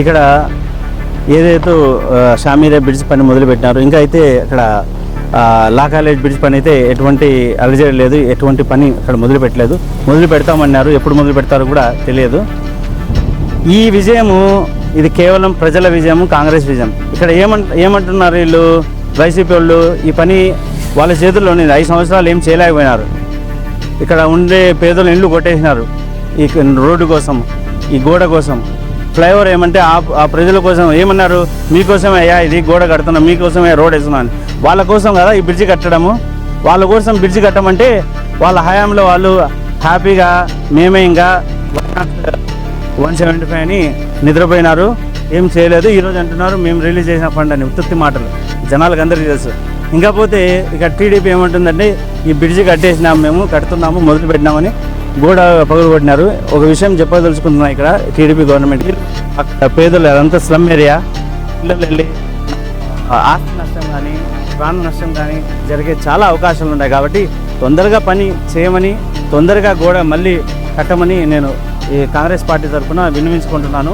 ఇక్కడ ఏదైతే షామీరే బ్రిడ్జ్ పని మొదలుపెట్టినారు ఇంకా అయితే అక్కడ లా కాలేజ్ బ్రిడ్జ్ పని అయితే ఎటువంటి అలజడి లేదు ఎటువంటి పని అక్కడ మొదలు పెట్టలేదు మొదలు పెడతామన్నారు ఎప్పుడు మొదలు పెడతారో కూడా తెలియదు. ఈ విజయము ఇది కేవలం ప్రజల విజయము కాంగ్రెస్ విజయం. ఇక్కడ ఏమంట ఏమంటున్నారు వీళ్ళు? వైసీపీ వాళ్ళు ఈ పని వాళ్ళ చేతుల్లో ఉంది ఐదు సంవత్సరాలు ఏం చేయలేకపోయినారు. ఇక్కడ ఉండే పేదలు ఇండ్లు కొట్టేసినారు. ఈ రోడ్డు కోసం ఈ గోడ కోసం. ఫ్లైఓవర్ ఏమంటే ఆ ప్రజల కోసం ఏమన్నారు? మీకోసమే అయ్యా ఇది గోడ కడుతున్నాం మీకోసమే రోడ్ వేస్తున్నాను వాళ్ళ కోసం కదా ఈ బ్రిడ్జి కట్టడము? వాళ్ళ కోసం బ్రిడ్జి కట్టమంటే వాళ్ళ హయాంలో వాళ్ళు హ్యాపీగా మేమే ఇంకా వన్ సెవెంటీ ఫైవ్ అని నిద్రపోయినారు. ఏం చేయలేదు. ఈరోజు అంటున్నారు మేము రిలీజ్ చేసిన ఫండ్ అని. ఉత్తుత్తి మాటలు. జనాలకు అందరికీ తెలుసు. ఇంకా పోతే ఇక టీడీపీ ఏమంటుందంటే ఈ బ్రిడ్జి కట్టేసినాము మేము కడుతున్నాము మొదలు పెట్టినామని గోడ పగులు ఒక విషయం చెప్పదలుచుకుంటున్నా ఇక్కడ టీడీపీ గవర్నమెంట్. అక్కడ పేదలు అదంతా స్లమ్ ఏరియా. పిల్లలు వెళ్ళి ఆస్తి నష్టం కానీ ప్రాణ నష్టం కానీ జరిగే చాలా అవకాశాలు ఉన్నాయి కాబట్టి తొందరగా పని చేయమని తొందరగా గోడ మళ్ళీ కట్టమని నేను ఈ కాంగ్రెస్ పార్టీ తరఫున విన్నవించుకుంటున్నాను.